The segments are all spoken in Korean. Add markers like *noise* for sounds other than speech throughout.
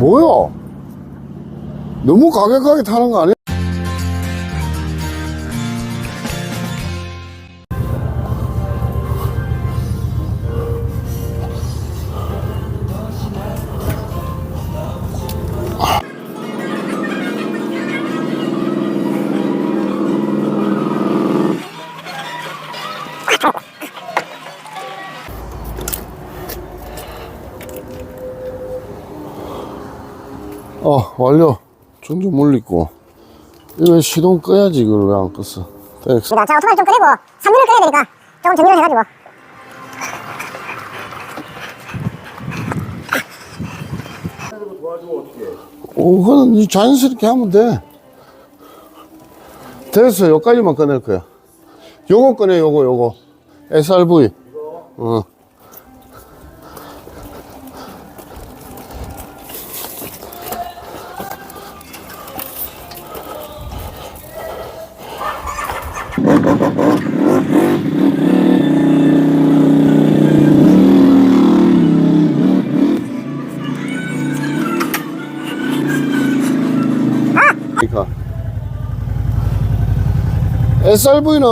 뭐야? 너무 과격하게 타는 거 아니야? 어, 완료. 전좀 올리고. 이거 시동 꺼야지, 이걸 왜 안 껐어? 됐어. 그러니까 자 오토바이 좀 끄내고 3년을 끄내야 되니까 조금 정리를 해가지고 오, 그건 이 자연스럽게 하면 돼. 됐어. 여기까지만 꺼낼 거야. 요거 꺼내, 요거, 요거. SRV. 어. SRV는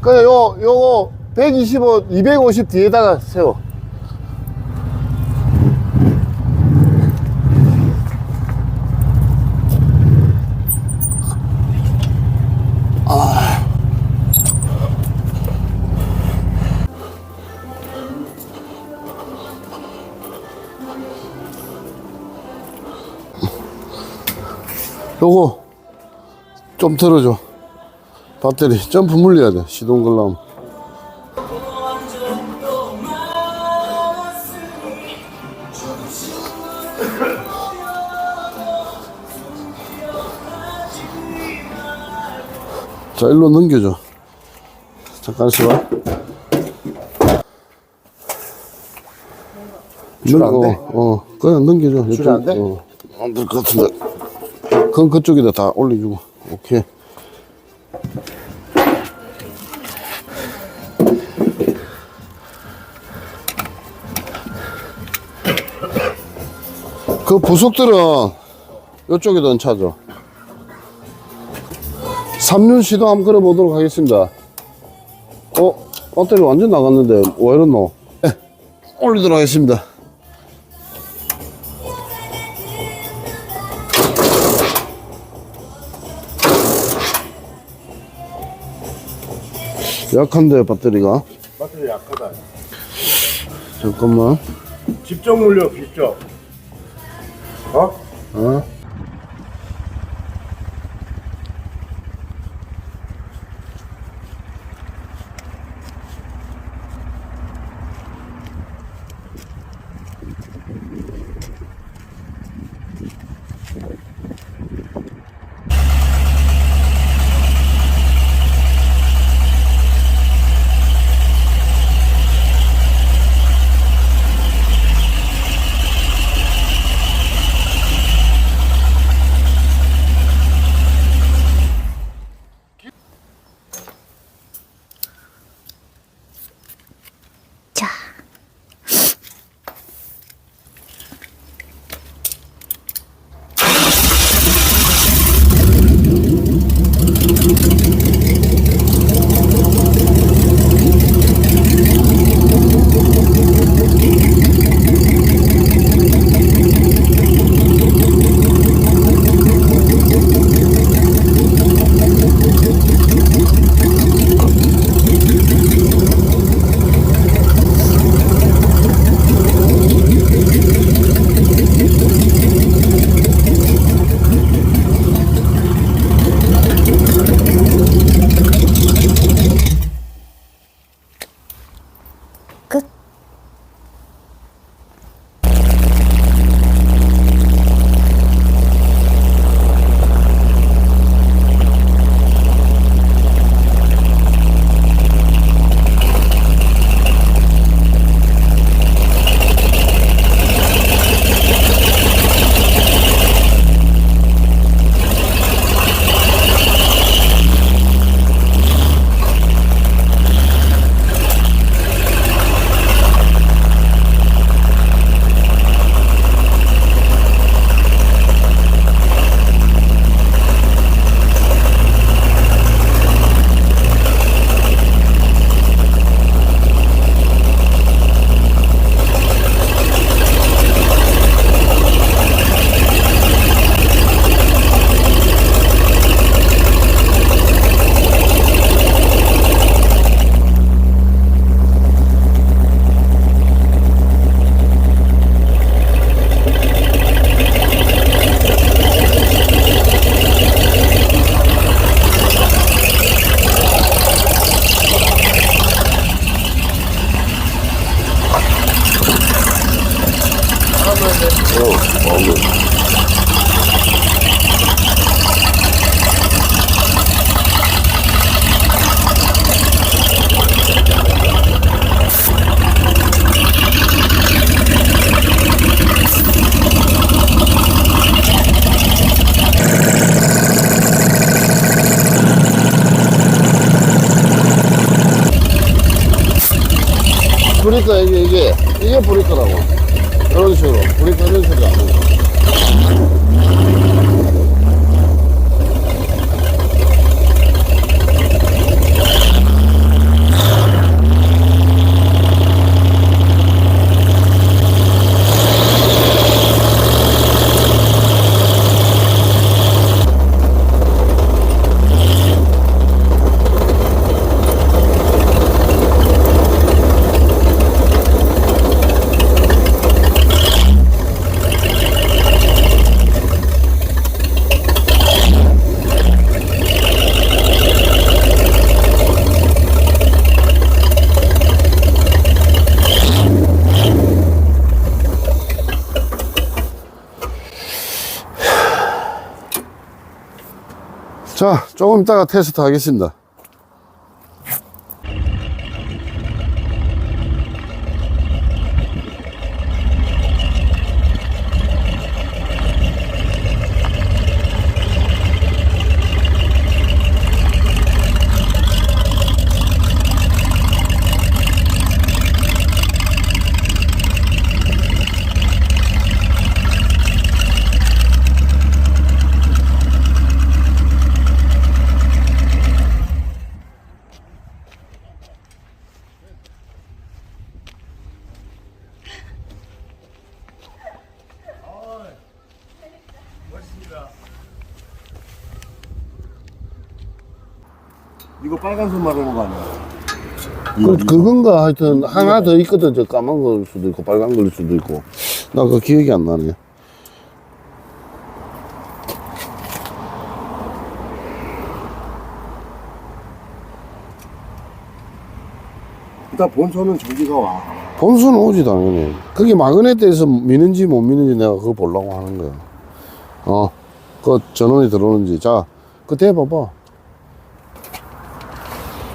그냥 요 요거 125, 250 뒤에다가 세워. 요거 좀 들어줘. 배터리 점프 물려야 돼. 시동 걸려면. 자, 일로 넘겨줘. 잠깐 있어봐. 줄안 돼? 어, 어, 그냥 넘겨줘. 줄안 돼? 어, 안될 것 같은데. 그건 그쪽에다 다 올려주고. 오케이. 그 부속들은 이쪽에다 얹혀줘. 3륜 시동 한번 걸어보도록 하겠습니다. 어? 배터리 완전 나갔는데 왜 이러노? 네, *laughs* 올리도록 하겠습니다. 약한데 배터리가 배터리 약하다. 잠깐만 직접 물려, 직접. 어? 어? 어, 왕글. 브리카 이게 이게 이게 브리카라고 이런 식으로 브리카 이런 식 조금 이따가 테스트 하겠습니다 빨간 손 말하는 거 아니야? 그, 그건가? 하여튼 하나 더 있거든. 저 까만 걸 수도 있고 빨간 걸 수도 있고. 나 그 기억이 안 나네. 일단 본선은 전기가 와. 본수는 오지 당연히. 그게 마그네트에서 미는지 못 미는지 내가 그거 보려고 하는 거야. 어그 전원이 들어오는지. 자그 대봐봐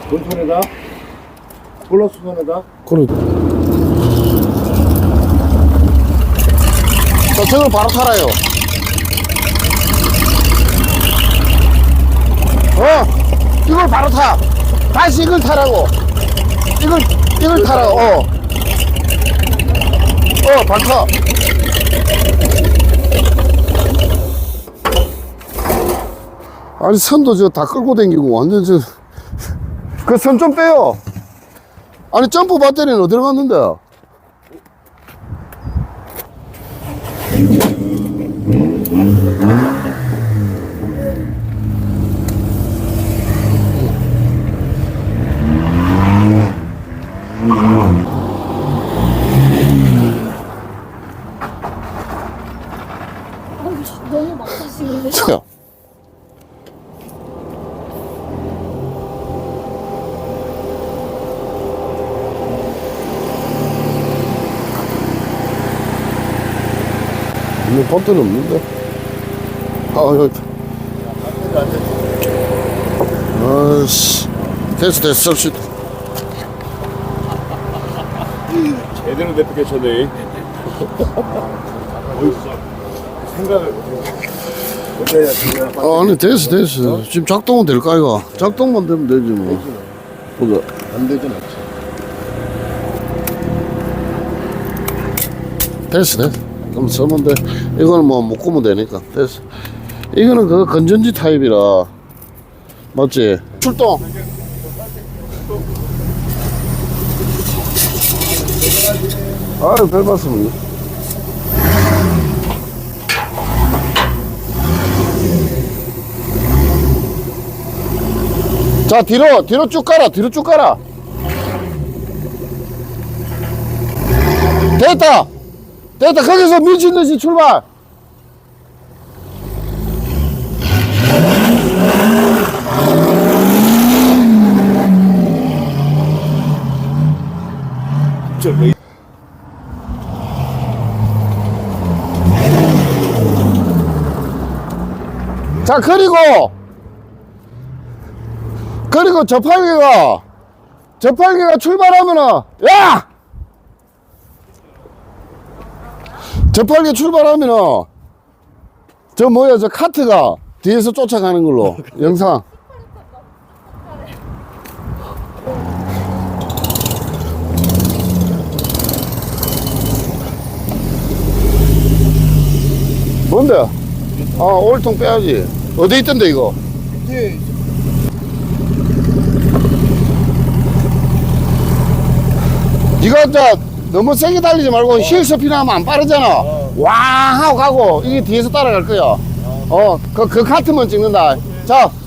본선에다? 플러스 선에다? 그래 자 저걸 바로 타라요. 어? 이걸 바로 타. 다시 이걸 타라고. 이걸 이걸 타라고. 어어 바로 타. 아니 선도 저 다 끌고 다니고 완전 저 그 선 좀 빼요. 아니 점프 배터리는 어디로 갔는데? 너무 막하시는데 자. 이거 배터리 없는데? 아, 여기. 아씨. 됐어, 됐어, 섭시다. 제대로 대표겠쳤네. 어딨어? 생각을 아, 아니, 됐어, 됐어. 지금 작동은 될까, 이거? 작동만 되면 되지, 뭐. 보자. 안 되진 않지. 됐어, 됐어. 쓰면 돼. 이거는 뭐 묶으면 되니까. 됐어. 이거는 그 건전지 타입이라. 맞지? 출동! 아유, 별 말씀을. 자, 뒤로, 뒤로 쭉 가라, 뒤로 쭉 가라. 됐다! 됐다 거기서 미친듯이 출발 자 그리고 그리고 저팔계가 저팔계가 출발하면은 야! 저팔계 출발하면은, 저 뭐야, 저 카트가 뒤에서 쫓아가는 걸로, *laughs* 영상. 뭔데? 아, 올통 빼야지. 어디 있던데, 이거? 이거 저 너무 세게 달리지 말고 힐 스피드 하면 안 빠르잖아. 와 하고 가고 이게 뒤에서 따라갈 거야. 어, 그, 그 카트만 찍는다. 자. 그렇지.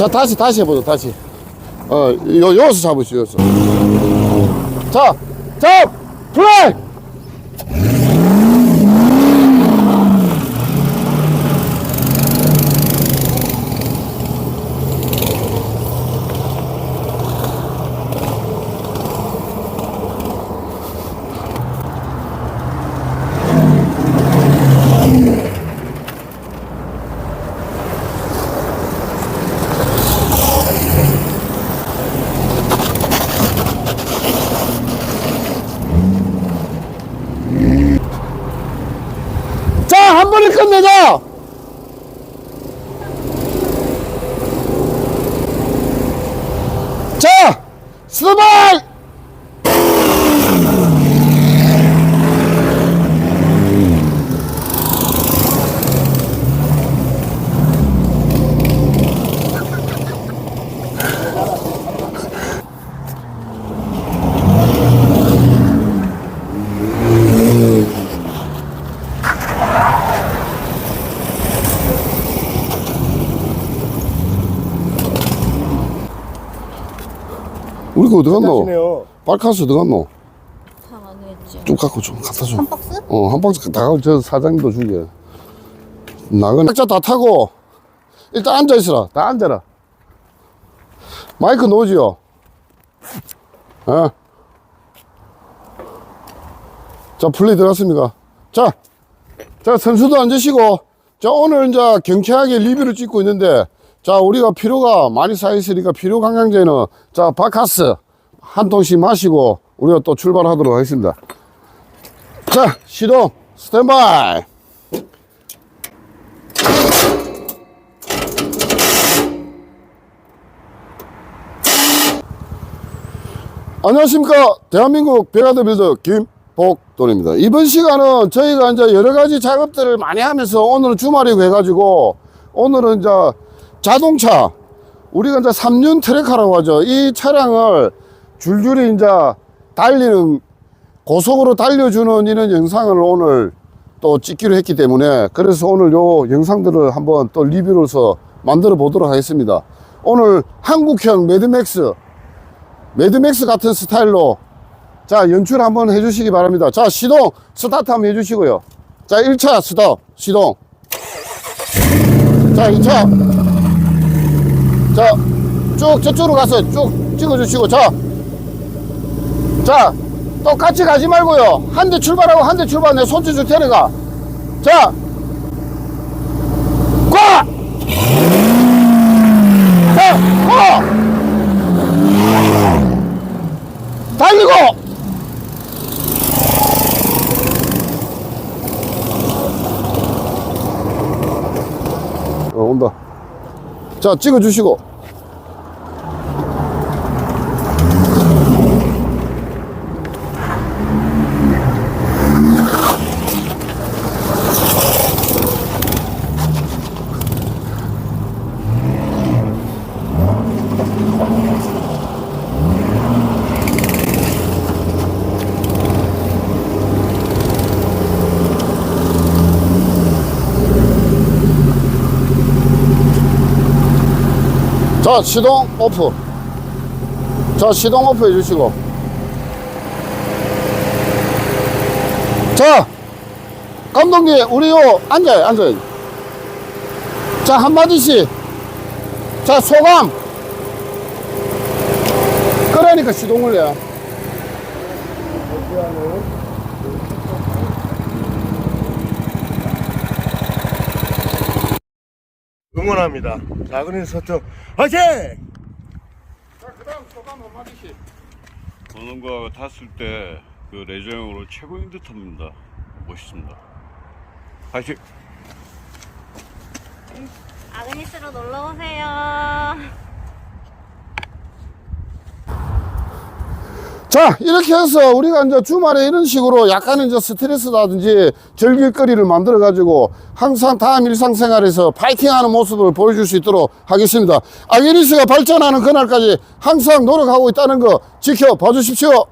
자, 다시, 다시 해보자, 다시. 어, 요, 여기서 잡으시오. 자, 자, 플레이! 자, 한 번에 끝내자! 자, 스바이! 우리 거 어디 갔노? 하시네요. 빨카스 어디 갔노? 다 있지. 좀 갖고 좀 갖다 줘. 한 박스? 어, 한 박스 다 가고 저 사장님도 주게. 나가 각자 다 타고 일단 앉아 있어라. 다 앉아라. 마이크 놓으지요. 어. 자, 플레이 들어갔습니까? 자, 자, 선수도 앉으시고, 자, 오늘 이제 경쾌하게 리뷰를 찍고 있는데, 자, 우리가 피로가 많이 쌓여있으니까 피로 강강제는, 자, 바카스 한 통씩 마시고, 우리가 또 출발하도록 하겠습니다. 자, 시동, 스탠바이. 안녕하십니까. 대한민국 베가드 빌더 김복돈입니다. 이번 시간은 저희가 이제 여러 가지 작업들을 많이 하면서 오늘은 주말이고 해가지고 오늘은 이제 자동차 우리가 이제 3륜 트랙하라고 하죠. 이 차량을 줄줄이 이제 달리는 고속으로 달려주는 이런 영상을 오늘 또 찍기로 했기 때문에 그래서 오늘 요 영상들을 한번 또 리뷰로서 만들어 보도록 하겠습니다. 오늘 한국형 매드맥스 매드맥스 같은 스타일로 자 연출 한번 해주시기 바랍니다. 자 시동 스타트 한번 해주시고요. 자 1차 스톱 시동 자 2차 자 쭉 저쪽으로 가서 쭉 찍어주시고 자 자, 똑같이 가지 말고요. 한 대 출발하고 한 대 출발 내 손짓 줄 테니까. 자, 꽉! 자, 어! 달리고! 어, 온다. 자, 찍어주시고. 자, 시동 오프. 자, 시동 오프 해주시고. 자, 감독님, 우리 요, 앉아요, 앉아요. 자, 한마디씩. 자, 소감. 그러니까 시동을 해. 응원합니다. 작은 서쪽 화이팅! 자, 그 다음 소감 한마디씩. 전원과 탔을 때 그 레저형으로 최고인 듯 합니다. 멋있습니다. 화이팅! 아그니스로 놀러 오세요. 자, 이렇게 해서 우리가 이제 주말에 이런 식으로 약간은 이제 스트레스라든지 즐길거리를 만들어 가지고 항상 다음 일상생활에서 파이팅 하는 모습을 보여줄 수 있도록 하겠습니다. 아기니스가 발전하는 그날까지 항상 노력하고 있다는 거 지켜봐 주십시오.